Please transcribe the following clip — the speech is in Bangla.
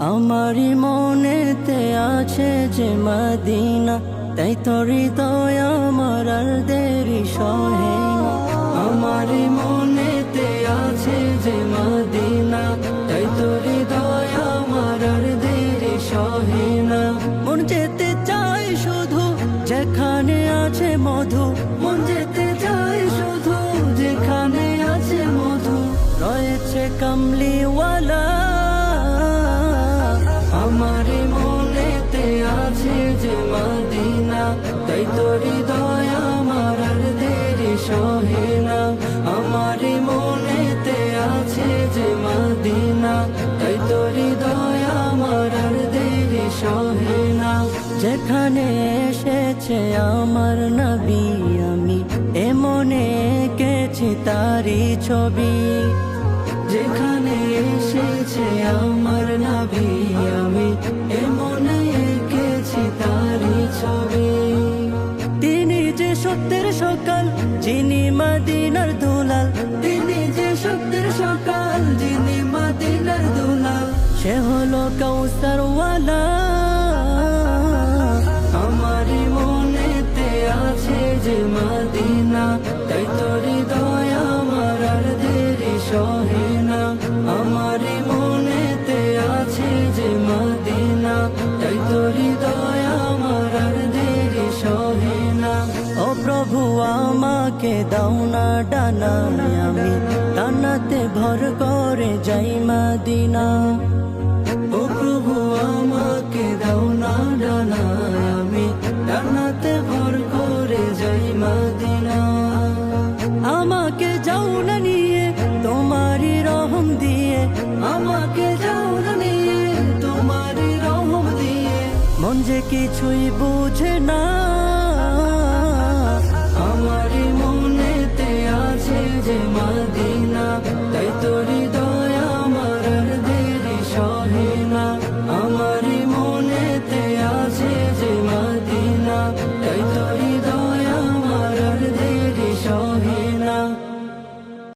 আমারই মনেতে আছে যে মদিনা, তাই তো হৃদয় আমার আর দেরি সহে আমারই মনেতে আছে যে মদিনা, তাই তো হৃদয় আমার আর দেরি সহে না। মন যেতে চাই শুধু যেখানে আছে মধু, মন যেতে চাই শুধু যেখানে আছে মধু, রয়েছে কামলিওয়ালা। আমার মনেতে আছে যে মদিনা, তাই তো হৃদয় আমার আর দেরি সহে না। আমার মনেতে আছে যে মদিনা, তাই তো হৃদয় আমার আর দেরি সহে না। যেখানে এসেছে আমার নবী, আমি এমনে এঁকেছি তারি ছবি। যেখানে এসেছে আমার সত্যের সকাল যিনি মাদিনার দুলাল। তিনি যে সত্যের সকাল যিনি মাদিনার দুলাল। সে হলো কৌসারওয়ালা আমারই মনেতে আছে যে মাদিনা তাই তো হৃদয় আমার দেরি সহে। প্রভু, আমাকে দাও না ডানা আমি। ডানাতে ভর করে যাই মাদিনা। ও প্রভু, আমাকে দাও না ডানা আমি। ডানাতে ভর করে যাই মাদিনা। আমাকে যাও না নিয়ে, তোমারই রহম দিয়ে। আমাকে যাও না নিয়ে, তোমারই রহম দিয়ে। মন যে কিছুই বুঝে না